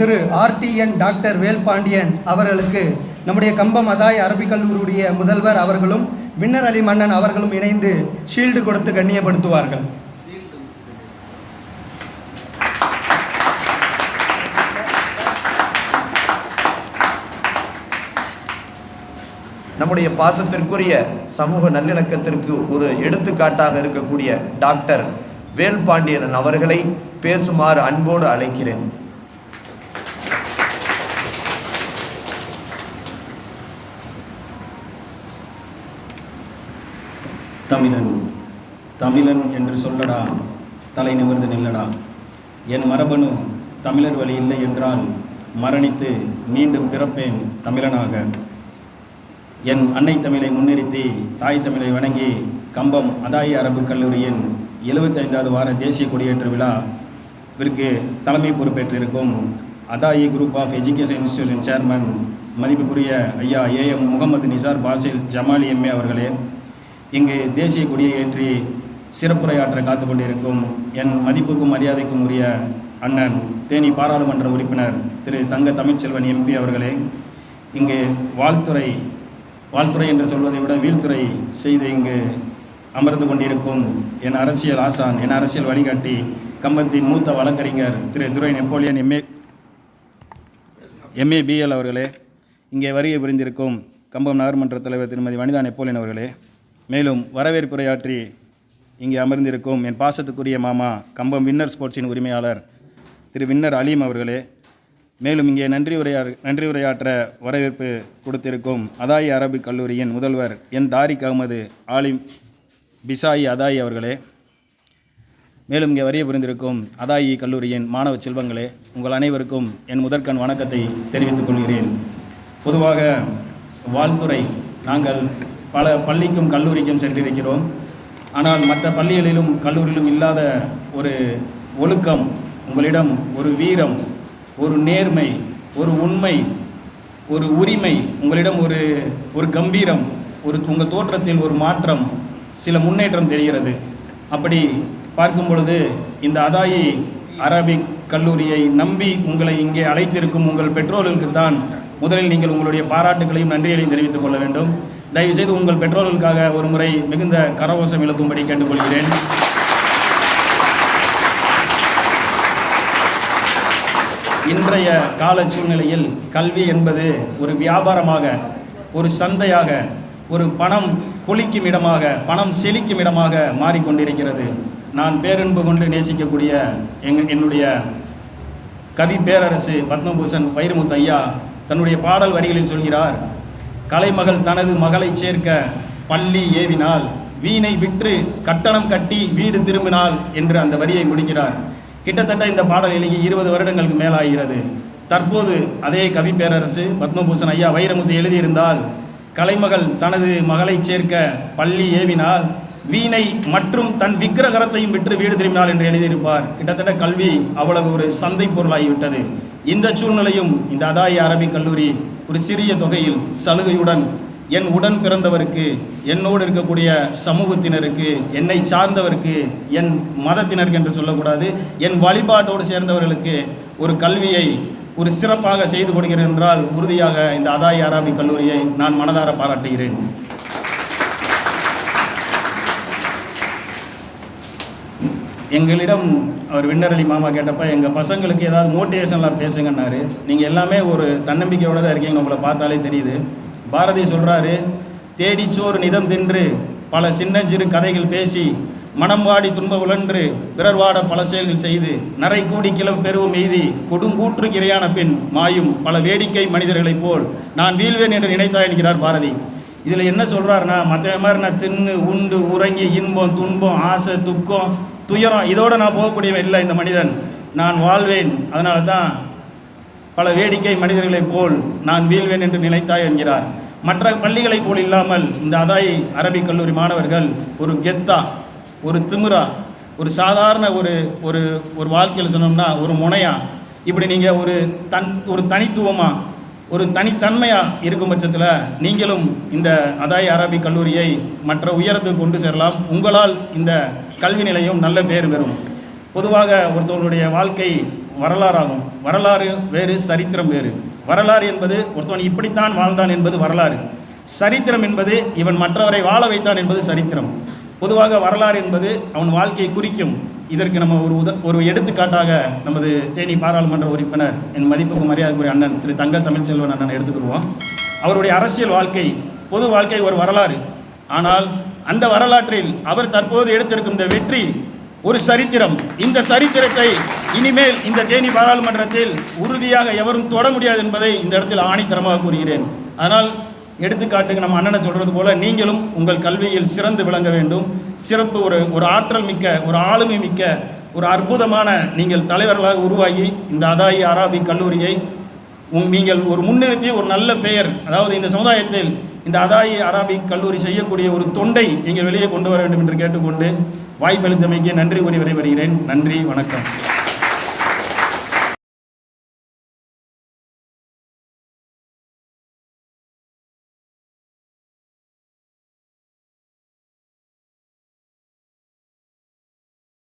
திரு RTN doctor Velpandian அவர்களுக்கு நம்முடைய கம்பம் அதாய் Arabic கல்லூரியுடைய முதல்வர் அவர்களும் வின்னர் அலி மன்னன் அவர்களும் இணைந்து ஷீல்டு கொடுத்து கண்ணியப்படுத்துவார்கள். நம்முடைய பாசத்திற்குரிய சமூக நல்லிணக்கத்திற்கு ஒரு எடுத்துக்காட்டாக இருக்கக்கூடிய டாக்டர் வேல்பாண்டியன் அவர்களை பேசுமாறு அன்போடு அழைக்கிறேன். தமிழன் தமிழன் என்று சொல்லடா தலை நிமிர்ந்து நில்லடா. என் மரபணு தமிழர் வழி இல்லை என்றால் மரணித்து மீண்டும் பிறப்பேன் தமிழனாக. என் அன்னை தமிழை முன்னிறுத்தி தாய் தமிழை வணங்கி கம்பம் அதாய அரபு கல்லூரியின் எழுபத்தைந்தாவது வார தேசிய கொடியேற்று விழாவிற்கு தலைமை பொறுப்பேற்றிருக்கும் Athayi group of education institution chairman மதிப்புக்குரிய ஐயா ஏஎம் முகமது நிசார் பாசில் ஜமாலி எம்ஏ அவர்களே இங்கு தேசிய கொடியை ஏற்றி சிறப்புரையாற்ற காத்து கொண்டிருக்கும் என் மதிப்புக்கும் மரியாதைக்கும் உரிய அண்ணன் தேனி பாராளுமன்ற உறுப்பினர் திரு தங்க தமிழ்ச்செல்வன் எம்பி அவர்களே இங்கு வாழ்த்துறை வாழ்த்துறை என்று சொல்வதை விட வீழ்த்துறை செய்து இங்கு அமர்ந்து கொண்டிருக்கும் என் அரசியல் ஆசான் என் அரசியல் வழிகாட்டி கம்பத்தின் மூத்த வழக்கறிஞர் Thiru Durai Napoleon MA MA BL அவர்களே இங்கே வருகை புரிந்திருக்கும் கம்பம் நகர்மன்ற தலைவர் திருமதி வனிதா நெப்போலியன் அவர்களே மேலும் வரவேற்புரையாற்றி இங்கே அமர்ந்திருக்கும் என் பாசத்துக்குரிய மாமா கம்பம் வின்னர் ஸ்போர்ட்ஸின் உரிமையாளர் திரு வின்னர் அலீம் அவர்களே மேலும் இங்கே நன்றி உரையா நன்றி உரையாற்ற வரவேற்பு கொடுத்திருக்கும் அதாயி அரபிக் கல்லூரியின் முதல்வர் என் தாரிக் அகமது ஆலிம் பிசாயி அதாயி அவர்களே மேலும் இங்கே வரிய புரிந்திருக்கும் அதாயி கல்லூரியின் மாணவ செல்வங்களே உங்கள் அனைவருக்கும் என் முதற்கண் வணக்கத்தை தெரிவித்துக் கொள்கிறேன். பொதுவாக வாழ்த்துறை நாங்கள் பல பள்ளிக்கும் கல்லூரிக்கும் சென்றிருக்கிறோம். ஆனால் மற்ற பள்ளிகளிலும் கல்லூரியிலும் இல்லாத ஒரு ஒழுக்கம் உங்களிடம் ஒரு வீரம் ஒரு நேர்மை ஒரு உண்மை ஒரு உரிமை உங்களிடம் ஒரு ஒரு கம்பீரம் ஒரு உங்கள் தோற்றத்தில் ஒரு மாற்றம் சில முன்னேற்றம் தெரிகிறது. அப்படி பார்க்கும் பொழுது இந்த அதாயி அரபிக் கல்லூரியை நம்பி உங்களை இங்கே அழைத்திருக்கும் உங்கள் பெற்றோர்களுக்கு தான் முதலில் நீங்கள் உங்களுடைய பாராட்டுகளையும் நன்றிகளையும் தெரிவித்துக் கொள்ள வேண்டும். தயவுசெய்து உங்கள் பெற்றோர்களுக்காக ஒரு முறை மிகுந்த கரவோசம் எழுப்பும்படி கேட்டுக்கொள்கிறேன். இன்றைய கால சூழ்நிலையில் கல்வி என்பது ஒரு வியாபாரமாக ஒரு சந்தையாக ஒரு பணம் கொளிக்கும் இடமாக பணம் செழிக்கும் இடமாக மாறிக்கொண்டிருக்கிறது. நான் பேரன்பு கொண்டு நேசிக்கக்கூடிய எங் என்னுடைய கவி பேரரசு பத்மபூஷன் வைரமுத்து ஐயா தன்னுடைய பாடல் வரிகளில் சொல்கிறார் கலைமகள் தனது மகளை சேர்க்க பள்ளி ஏவினால் வீணை விற்று கட்டணம் கட்டி வீடு திரும்பினாள் என்று அந்த வரியை முடிக்கிறார். கிட்டத்தட்ட இந்த பாடல் எழுகி இருபது வருடங்களுக்கு மேலாகிறது. தற்போது அதே கவி பேரரசு பத்மபூஷன் ஐயா வைரமுத்து எழுதியிருந்தால் கலைமகள் தனது மகளை சேர்க்க பள்ளி ஏவினால் வீணை மற்றும் தன் விக்கிரகரத்தையும் விற்று வீடு திரும்பினாள் என்று எழுதியிருப்பார். கிட்டத்தட்ட கல்வி அவ்வளவு ஒரு சந்தை பொருளாகிவிட்டது. இந்த சூழ்நிலையும் இந்த அதாய அரபி கல்லூரி ஒரு சிறிய தொகையில் சலுகையுடன் என் உடன் பிறந்தவருக்கு என்னோடு இருக்கக்கூடிய சமூகத்தினருக்கு என்னை சார்ந்தவருக்கு என் மதத்தினருக்கு என்று சொல்லக்கூடாது என் வழிபாட்டோடு சேர்ந்தவர்களுக்கு ஒரு கல்வியை ஒரு சிறப்பாக செய்து கொடுக்கிறேன் என்றால் உறுதியாக இந்த அதாய அராபி கல்லூரியை நான் மனதார பாராட்டுகிறேன். எங்களிடம் அவர் விண்ணரளி மாமா கேட்டப்ப எங்கள் பசங்களுக்கு ஏதாவது மோட்டிவேஷன்லாம் பேசுங்கன்னாரு. நீங்கள் எல்லாமே ஒரு தன்னம்பிக்கையோட தான் இருக்கீங்க உங்களை பார்த்தாலே தெரியுது. பாரதி சொல்கிறாரு தேடிச்சோறு நிதம் தின்று பல சின்னஞ்சிறு கதைகள் பேசி மனம் வாடி துன்ப உழன்று பிறர் வாட பல செயல்கள் செய்து நரை கூடி கிளவு பெருவும் எய்தி கொடுங்கூற்று இரையான பின் மாயும் பல வேடிக்கை மனிதர்களைப் போல் நான் வீழ்வேன் என்று நினைத்தா என்கிறார் பாரதி. இதில் என்ன சொல்கிறாருன்னா மற்ற மாதிரி நான் தின்னு உண்டு உறங்கி இன்பம் துன்பம் ஆசை துக்கம் துயரம் இதோட நான் போகக்கூடியவன் இல்லை இந்த மனிதன். நான் வாழ்வேன். அதனால தான் பல வேடிக்கை மனிதர்களைப் போல் நான் வீழ்வேன் என்று நினைத்தாய் என்கிறார். மற்ற பள்ளிகளைப் போல் இல்லாமல் இந்த அதாய் அரபிக் கல்லூரி மாணவர்கள் ஒரு கெத்தா ஒரு திமிரா ஒரு சாதாரண ஒரு ஒரு ஒரு வாழ்க்கையில் சொன்னோம்னா ஒரு முனையா இப்படி நீங்கள் ஒரு தன் ஒரு தனித்துவமாக ஒரு தனித்தன்மையாக இருக்கும் பட்சத்தில் நீங்களும் இந்த அதாய் அரபிக் கல்லூரியை மற்ற உயரத்துக்கு கொண்டு செல்லலாம் உங்களால் இந்த கல்வி நிலையம் நல்ல பேர் பெறும். பொதுவாக ஒருத்தவனுடைய வாழ்க்கை வரலாறாகும். வரலாறு வேறு சரித்திரம் வேறு. வரலாறு என்பது ஒருத்தவன் இப்படித்தான் வாழ்ந்தான் என்பது வரலாறு. சரித்திரம் என்பது இவன் மற்றவரை வாழ வைத்தான் என்பது சரித்திரம். பொதுவாக வரலாறு என்பது அவன் வாழ்க்கையை குறிக்கும். இதற்கு நம்ம ஒரு உத ஒரு எடுத்துக்காட்டாக நமது தேனி பாராளுமன்ற உறுப்பினர் என் மதிப்புக்கு மரியாதைக்குரிய அண்ணன் திரு தங்க தமிழ்ச்செல்வன் அண்ணன் எடுத்துக்கிடுவோம் அவருடைய அரசியல் வாழ்க்கை பொது வாழ்க்கை ஒரு வரலாறு. ஆனால் அந்த வரலாற்றில் அவர் தற்போது எடுத்திருக்கும் இந்த வெற்றி ஒரு சரித்திரம். இந்த சரித்திரத்தை இனிமேல் இந்த தேனி பாராளுமன்றத்தில் உறுதியாக எவரும் தொட முடியாது என்பதை இந்த இடத்தில் ஆணித்தரமாக கூறுகிறேன். அதனால் எடுத்துக்காட்டுக்கு நம்ம அண்ணனை சொல்கிறது போல நீங்களும் உங்கள் கல்வியில் சிறந்து விளங்க வேண்டும். சிறப்பு ஒரு ஒரு ஆற்றல் மிக்க ஒரு ஆளுமை மிக்க ஒரு அற்புதமான நீங்கள் தலைவர்களாக உருவாகி இந்த அதாயி அராபி கல்லூரியை உங் நீங்கள் ஒரு முன்னிறுத்தி ஒரு நல்ல பெயர் அதாவது இந்த சமுதாயத்தில் இந்த அதாயி அராபிக் கல்லூரி செய்யக்கூடிய ஒரு தொண்டை நீங்கள் வெளியே கொண்டு வர வேண்டும் என்று கேட்டுக்கொண்டு வாய்ப்பளித்தமைக்கு நன்றி கூறி விடைபெறுகிறேன். நன்றி வணக்கம்.